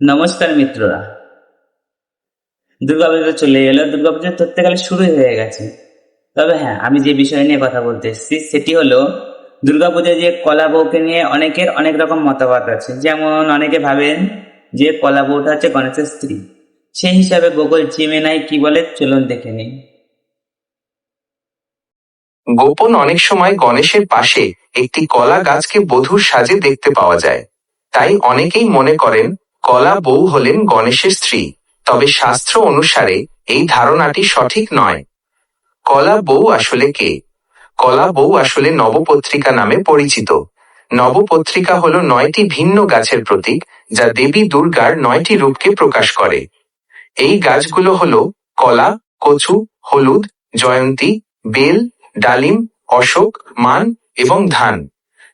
নমস্কার মিত্ররা। দুর্গাপুজো চলে এলো দুর্গাপুজো ধরতে গেলে শুরু হয়ে গেছে। তবে হ্যাঁ আমি যে বিষয় নিয়ে কথা বলতে এসেছি, সেটি হলো দুর্গাপুজোয় যে কলা বউকে নিয়ে অনেকের অনেক রকম মতামত আছে। যেমন অনেকে ভাবেন যে কলা বউটা হচ্ছে গণেশের স্ত্রী। সেই হিসাবে গোকুল জিমেনাই কি বলে, চলুন দেখে নিই। গোপন অনেক সময় গণেশের পাশে একটি কলা গাছকে বধুর সাজে দেখতে পাওয়া যায়। তাই অনেকেই মনে করেন কলা বউ হলেন গণেশের স্ত্রী, তবে শাস্ত্র অনুসারে এই ধারণাটি সঠিক নয়। কলা বউ আসলে কে? কলা বউ আসলে নবপত্রিকা নামে পরিচিত। নবপত্রিকা হল নয়টি ভিন্ন গাছের প্রতীক, যা দেবী দুর্গার নয়টি রূপকে প্রকাশ করে। এই গাছগুলো হল কলা, কচু, হলুদ, জয়ন্তী, বেল, ডালিম, অশোক, মান এবং ধান।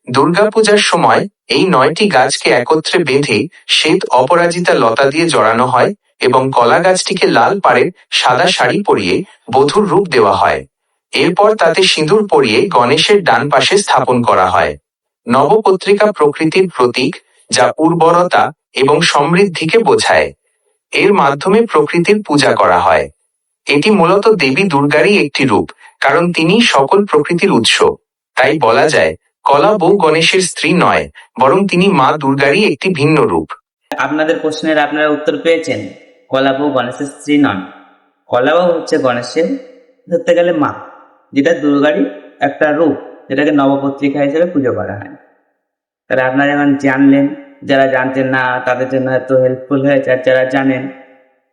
দুর্গাপূজার সময় এই নয়টি গাছকে একত্রে বেঁধে শ্বেত অপরাজিতা লতা দিয়ে জড়ানো হয় এবং কলা গাছটিকে লাল পাড়ের সাদা শাড়ি পরিয়ে বধুর রূপ দেওয়া হয়। এরপর তাতে সিঁদুর পরিয়ে গণেশের ডান পাশে স্থাপন করা হয়। নবপত্রিকা প্রকৃতির প্রতীক যা উর্বরতা এবং সমৃদ্ধিকে বোঝায়। এর মাধ্যমে প্রকৃতির পূজা করা হয়। এটি মূলত দেবী দুর্গারই একটি রূপ, কারণ তিনি সকল প্রকৃতির উৎস। তাই বলা যায় কলা বউ গণেশের স্ত্রী নয়, বরং তিনি মা দুর্গারই একটি ভিন্ন রূপ। আপনাদের প্রশ্নের আপনারা উত্তর পেয়েছেন কলাবউ গণেশের স্ত্রী নন। কলাবউ হচ্ছে গণেশের, ধরতে গেলে মা, যেটা দুর্গারই একটা রূপ, যেটাকে নবপত্রিকা হিসেবে পুজো করা হয়। তাহলে আপনারা যখন জানলেন, যারা জানতেন না, তাদের জন্য এত হেল্পফুল হয়েছে, আর যারা জানেন,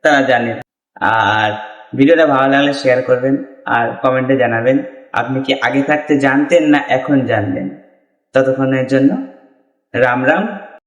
তারা জানেন। আর ভিডিওটা ভালো লাগলে শেয়ার করবেন, আর কমেন্টে জানাবেন, আপনি কি আগে থাকতে জানতেন না এখন জানলেন ততক্ষণের জন্য রাম রাম।